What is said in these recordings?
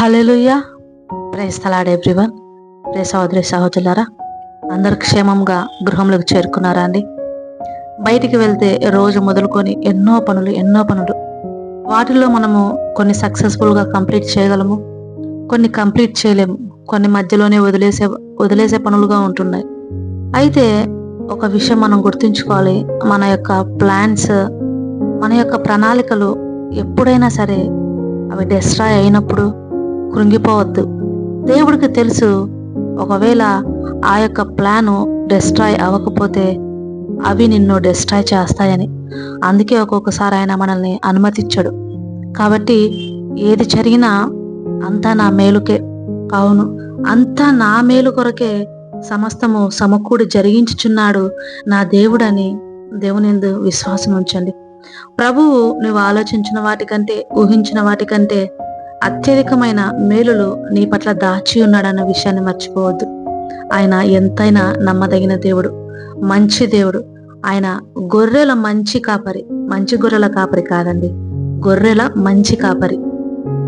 Hallelujah praise the Lord everyone. ప్రే సహోదరి సహోదరులారా అందరు క్షేమంగా గృహంలోకి చేరుకున్నారా అండి? బయటికి వెళ్తే రోజు మొదలుకొని ఎన్నో పనులు ఎన్నో పనులు. వాటిల్లో మనము కొన్ని సక్సెస్ఫుల్గా కంప్లీట్ చేయగలము కొన్ని కంప్లీట్ చేయలేము కొన్ని మధ్యలోనే వదిలేసే వదిలేసే పనులుగా ఉంటున్నాయి. అయితే ఒక విషయం మనం గుర్తుంచుకోవాలి మన యొక్క ప్లాన్స్ మన యొక్క ప్రణాళికలు ఎప్పుడైనా సరే అవి డెస్ట్రాయ్ అయినప్పుడు కృంగిపోవద్దు. దేవుడికి తెలుసు ఒకవేళ ఆ యొక్క ప్లాను డెస్ట్రాయ్ అవ్వకపోతే అవి నిన్ను డెస్ట్రాయ్ చేస్తాయని. అందుకే ఒక్కొక్కసారి ఆయన మనల్ని అనుమతించడు. కాబట్టి ఏది జరిగినా అంతా నా మేలుకే. అవును అంతా నా మేలు కొరకే సమస్తము సమకూడి జరిగించుచున్నాడు నా దేవుడని దేవునిందు విశ్వాసం ఉంచండి. ప్రభువు నువ్వు ఆలోచించిన వాటికంటే ఊహించిన వాటికంటే అత్యధికమైన మేలులు నీ పట్ల దాచి ఉన్నాడన్న విషయాన్ని మర్చిపోవద్దు. ఆయన ఎంతైనా నమ్మదగిన దేవుడు మంచి దేవుడు. ఆయన గొర్రెల మంచి కాపరి మంచి గొర్రెల కాపరి కాదండి. గొర్రెల మంచి కాపరి.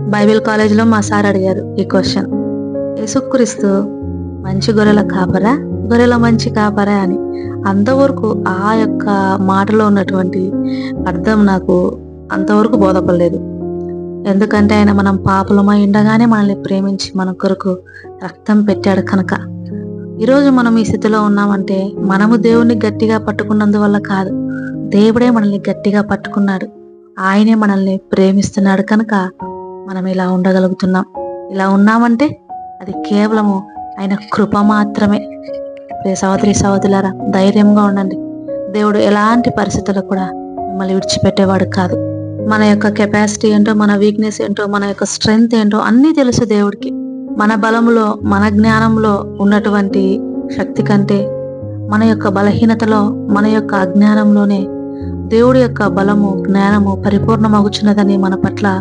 బైబిల్ కాలేజీలో మా సార్ అడిగారు ఈ క్వశ్చన్. యేసుక్రీస్తు మంచి గొర్రెల కాపరా గొర్రెల మంచి కాపరా అని. అంతవరకు ఆ యొక్క మాటలో ఉన్నటువంటి అర్థం నాకు అంతవరకు బోధపడలేదు. ఎందుకంటే ఆయన మనం పాపలమై ఉండగానే మనల్ని ప్రేమించి మన కొరకు రక్తం పెట్టాడు కనుక. ఈరోజు మనం ఈ స్థితిలో ఉన్నామంటే మనము దేవుణ్ణి గట్టిగా పట్టుకున్నందువల్ల కాదు. దేవుడే మనల్ని గట్టిగా పట్టుకున్నాడు. ఆయనే మనల్ని ప్రేమిస్తున్నాడు కనుక మనం ఇలా ఉండగలుగుతున్నాం. ఇలా ఉన్నామంటే అది కేవలము ఆయన కృప మాత్రమే. సహోదరి సహోదరులారా ధైర్యంగా ఉండండి. దేవుడు ఎలాంటి పరిస్థితుల్లో కూడా మిమ్మల్ని విడిచిపెట్టేవాడు కాదు. మన యొక్క కెపాసిటీ ఏంటో మన వీక్నెస్ ఏంటో మన యొక్క స్ట్రెంగ్త్ ఏంటో అన్నీ తెలుసు దేవుడికి. మన బలంలో మన జ్ఞానంలో ఉన్నటువంటి శక్తి కంటే మన యొక్క బలహీనతలో మన యొక్క అజ్ఞానంలోనే దేవుడి యొక్క బలము జ్ఞానము పరిపూర్ణమగుచున్నదని మన పట్ల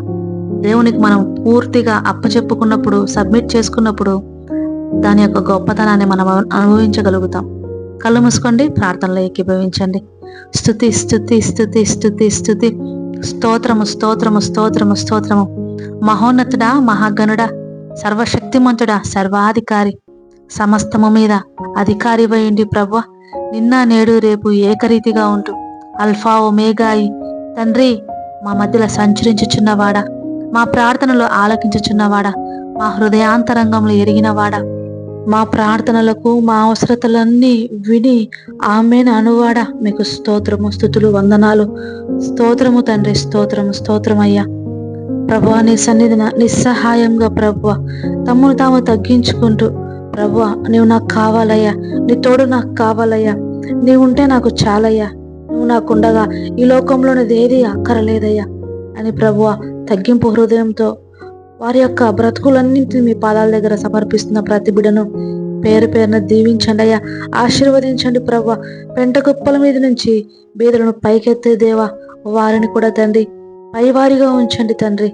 దేవునికి మనం పూర్తిగా అప్పచెప్పుకున్నప్పుడు సబ్మిట్ చేసుకున్నప్పుడు దాని యొక్క గొప్పతనాన్ని మనం అనుభవించగలుగుతాం. కళ్ళు మూసుకోండి ప్రార్థనలో ఏకీభవించండి. స్థుతి స్థుతి స్థుతి స్థుతి స్థుతి స్తోత్రము స్తోత్రము స్తోత్రము స్తోత్రము. మహోన్నతుడా మహాగణుడా సర్వశక్తిమంతుడా సర్వాధికారి సమస్తము మీద అధికారి వేయండి ప్రభు నిన్న నేడు రేపు ఏకరీతిగా ఉంటూ అల్ఫా ఒమేగాయి తండ్రి మా మధ్యలో సంచరించుచున్నవాడా మా ప్రార్థనలు ఆలకించుచున్నవాడా మా హృదయాంతరంగంలో ఎరిగినవాడా. మా ప్రార్థనలకు మా అవసరతలన్నీ విని ఆమెను అనువాడా. మీకు స్తోత్రము స్థుతులు వందనాలు. స్తోత్రము తండ్రి స్తోత్రము స్తోత్రమయ్యా. ప్రభు నీ సన్నిధిన నిస్సహాయంగా ప్రభు తమ్మును తాము తగ్గించుకుంటూ ప్రభు నీవు నాకు కావాలయ్యా. నీ తోడు నాకు కావాలయ్యా. నీవు ఉంటే నాకు చాలయ్యా. నువ్వు నాకుండగా ఈ లోకంలోనిది ఏది అక్కరలేదయ్యా. అని ప్రభువ తగ్గింపు హృదయంతో వారి యొక్క బ్రతుకులన్నింటినీ మీ పాదాల దగ్గర సమర్పిస్తున్న ప్రతి బిడను పేరు పేరున దీవించండి అయ్యా. ఆశీర్వదించండి ప్రవ్వ పెంట కుప్పల మీద నుంచి బీదలను పైకెత్తే దేవా వారిని కూడా తండ్రి పైవారిగా ఉంచండి తండ్రి.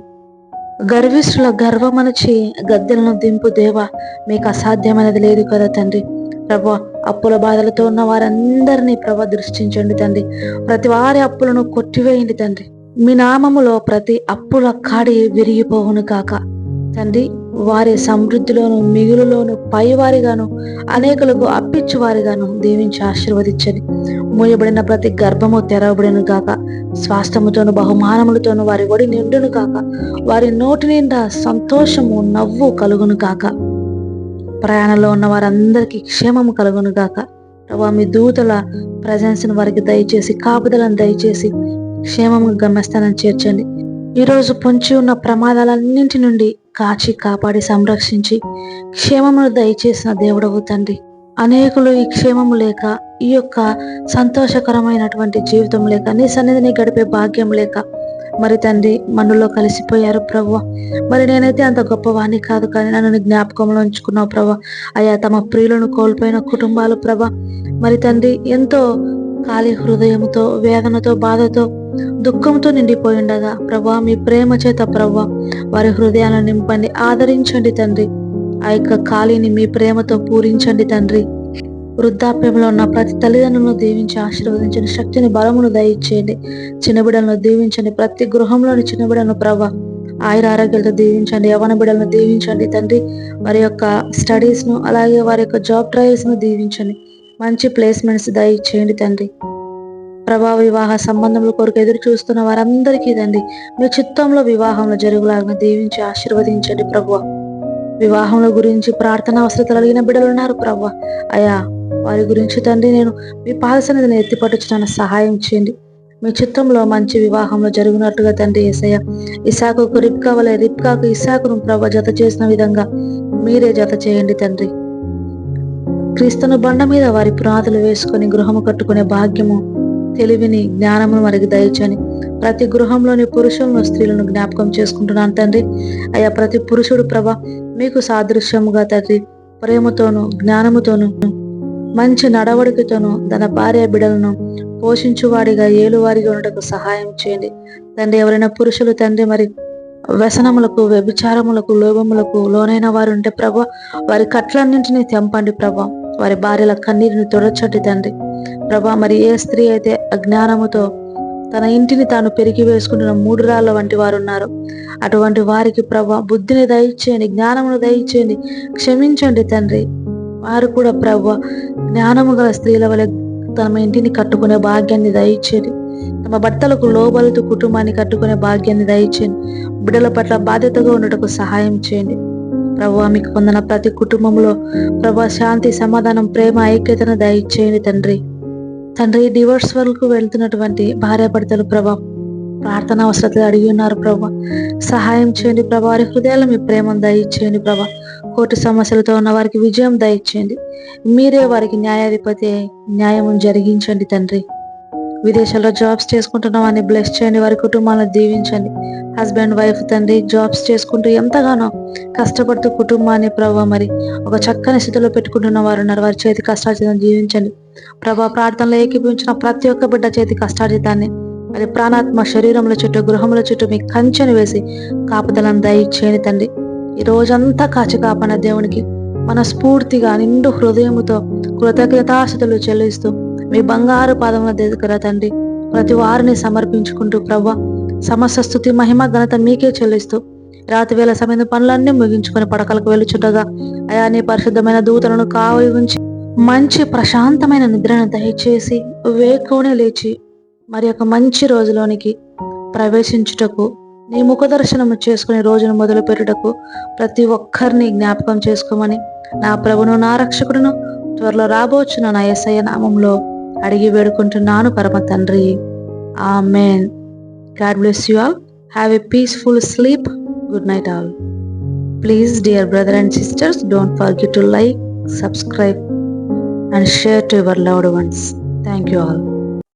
గర్విష్ఠుల గర్వమనచి గద్దెలను దింపు దేవా మీకు అసాధ్యమైనది లేదు కదా తండ్రి. ప్రభు అప్పుల బాధలతో ఉన్న వారందరినీ ప్రభ దృష్టించండి తండ్రి. ప్రతి వారి అప్పులను కొట్టివేయండి తండ్రి. మీ నామములో ప్రతి అప్పుల కాడి విరిగిపోవును కాక. తండ్రి వారి సమృద్ధిలోను మిగులులోను పైవారిగాను అనేకులకు అప్పిచ్చువారిగాను దీవించి ఆశీర్వదించండి. మూయబడిన ప్రతి గర్భము తెరవబడిను కాక. స్వాస్థముతోను బహుమానములతోను వారి ఒడి నిండును కాక. వారి నోటి నిండా సంతోషము నవ్వు కలుగును కాక. ప్రయాణంలో ఉన్న వారందరికీ క్షేమము కలుగును గాక ప్రభా మీ దూతల ప్రజెన్స్ని వారికి దయచేసి కాపుదలను దయచేసి క్షేమంగా గమ్యస్థానం చేర్చండి. ఈరోజు పొంచి ఉన్న ప్రమాదాలన్నింటి నుండి కాచి కాపాడి సంరక్షించి క్షేమమును దయచేసిన దేవుడవు తండ్రి. అనేకులు ఈ క్షేమము లేక ఈ యొక్క సంతోషకరమైనటువంటి జీవితం లేక నీ సన్నిధిని గడిపే భాగ్యం లేక మరి తండ్రి మనలో కలిసిపోయారు ప్రభు మరి నేనైతే అంత గొప్పవాణ్ణి కాదు కానీ నన్ను జ్ఞాపకంలో ఉంచుకున్నావు ప్రభా అయ్యా తమ ప్రియులను కోల్పోయిన కుటుంబాలు ప్రభ మరి తండ్రి ఎంతో ఖాళీ హృదయంతో వేదనతో బాధతో దుఃఖంతో నిండిపోయి ఉండగా ప్రభా మీ ప్రేమ చేత ప్రభా వారి హృదయాలను నింపండి ఆదరించండి తండ్రి. ఆ యొక్క ఖాళీని మీ ప్రేమతో పూరించండి తండ్రి. వృద్ధాప్యంలో ఉన్న ప్రతి తల్లిదండ్రులను దీవించి ఆశీర్వదించండి శక్తిని బలమును దయచేయండి. చిన్నబిడలను దీవించండి ప్రతి గృహంలోని చిన్నబిడలను ప్రభా ఆయుర ఆరోగ్యాలతో దీవించండి యవన బిడ్డలను దీవించండి తండ్రి. వారి యొక్క స్టడీస్ను అలాగే వారి యొక్క జాబ్ ట్రయల్స్ను దీవించండి. మంచి ప్లేస్మెంట్స్ దయచేయండి తండ్రి. ప్రభా వివాహ సంబంధముల కొరకు ఎదురు చూస్తున్న వారందరికీ తండ్రి మీ చిత్తంలో వివాహంలో జరుగులాగా దీవించి ఆశీర్వదించండి ప్రభు వివాహంలో గురించి ప్రార్థన అవసరతలు అడిగిన బిడ్డలు ఉన్నారు ప్రభు అయా వారి గురించి తండ్రి నేను మీ పాదసన్నిధిని ఎత్తిపట్టుచున్న సహాయం చేయండి. మీ చిత్రంలో మంచి వివాహంలో జరిగినట్టుగా తండ్రి ఏసయ్య ఇసాకుకు రిప్కా వలె రిప్కాకు ఇసాకును ప్రభ జత చేసిన విధంగా మీరే జత చేయండి తండ్రి. క్రీస్తును బండ మీద వారి పునాదులు వేసుకొని గృహము కట్టుకునే భాగ్యము తెలివిని జ్ఞానమును వారికి దయచని ప్రతి గృహంలోని పురుషులను స్త్రీలను జ్ఞాపకం చేసుకుంటున్నాను తండ్రి. అయ్యా ప్రతి పురుషుడు ప్రభ మీకు సాదృశ్యముగా తండ్రి ప్రేమతోను జ్ఞానముతోను మంచి నడవడికతోను తన భార్య బిడలను పోషించువాడిగా ఏలువారిగా ఉండటకు సహాయం చేయండి. తండ్రి ఎవరైనా పురుషులు తండ్రి మరి వ్యసనములకు వ్యభిచారములకు లోభములకు లోనైన వారు ఉంటే ప్రభ వారి కట్లన్నింటినీ తెంపండి ప్రభా. వారి భార్యల కన్నీరును తొడచండి తండ్రి. ప్రభా మరి ఏ స్త్రీ అయితే అజ్ఞానముతో తన ఇంటిని తాను పెరిగి వేసుకుంటున్న మూడు రాళ్ళ వంటి వారు ఉన్నారు అటువంటి వారికి ప్రభా బుద్ధిని దయచేయండి జ్ఞానమును దయచేయండి క్షమించండి తండ్రి. వారు కూడా ప్రభా జ్ఞానము గల స్త్రీల వలె తమ ఇంటిని కట్టుకునే భాగ్యాన్ని దయచేయండి. తమ భర్తలకు లోబలుతూ కుటుంబాన్ని కట్టుకునే భాగ్యాన్ని దయచేయండి. బిడ్డల పట్ల బాధ్యతగా ఉండటకు సహాయం చేయండి. ప్రభు మీకు పొందిన ప్రతి కుటుంబంలో ప్రభా శాంతి సమాధానం ప్రేమ ఐక్యతను దయచేయండి తండ్రి. తండ్రి డివోర్స్ వరకు వెళ్తున్నటువంటి భార్యాభర్తలు ప్రభా ప్రార్థన అవసరతలు అడిగి ఉన్నారు ప్రభా. సహాయం చేయండి ప్రభా వారి హృదయాలు మీ ప్రేమను దయచేయండి ప్రభా. కోర్టు సమస్యలతో ఉన్న వారికి విజయం దయచేయండి. మీరే వారికి న్యాయాధిపతి న్యాయం జరిగించండి తండ్రి. విదేశాల్లో జాబ్స్ చేసుకుంటున్న వారిని బ్లెస్ చేయండి వారి కుటుంబాలను దీవించండి. హస్బెండ్ వైఫ్ తండ్రి జాబ్స్ చేసుకుంటూ ఎంతగానో కష్టపడుతూ కుటుంబాన్ని ప్రభావ మరి ఒక చక్కని స్థితిలో పెట్టుకుంటున్న వారు ఉన్నారు. వారి చేతి కష్టార్జితం జీవించండి. ప్రభా ప్రార్థనలో ఏకీపించిన ప్రతి ఒక్క బిడ్డ చేతి కష్టార్జితాన్ని మరి ప్రాణాత్మ శరీరముల చుట్టూ గృహముల చుట్టూ మీ కంచెను వేసి కాపుదలను దయచేయని తండ్రి. ఈ రోజంతా కాచి కాపన దేవునికి మనస్ఫూర్తిగా నిండు హృదయముతో కృతజ్ఞతాశతులు చెల్లిస్తూ మీ బంగారు పాదముల దగ్గర తండ్రి. ప్రతి వారిని సమర్పించుకుంటూ ప్రభా సమస్త స్థుతి మహిమ ఘనత మీకే చెల్లిస్తూ రాత్రి వేళ సమయం పనులన్నీ ముగించుకొని పడకలకు వెళ్ళుచుండగా అయా నీ పరిశుద్ధమైన దూతలను కావలి ఉంచి మంచి ప్రశాంతమైన నిద్రను దయచేసి వేకునే లేచి మరి ఒక మంచి రోజులోనికి ప్రవేశించుటకు నీ ముఖదర్శనము చేసుకుని రోజును మొదలు పెట్టుటకు ప్రతి ఒక్కరిని జ్ఞాపకం చేసుకోమని నా ప్రభును నా రక్షకుడును త్వరలో రాబోచున్న నా ఎస్ఐ నామంలో అడిగి వేడుకుంటున్నాను పరమ తండ్రి. Amen God bless you all. Have a peaceful sleep. Good night all. Please dear brother and sisters don't forget to like subscribe and share to your loved ones. Thank you all.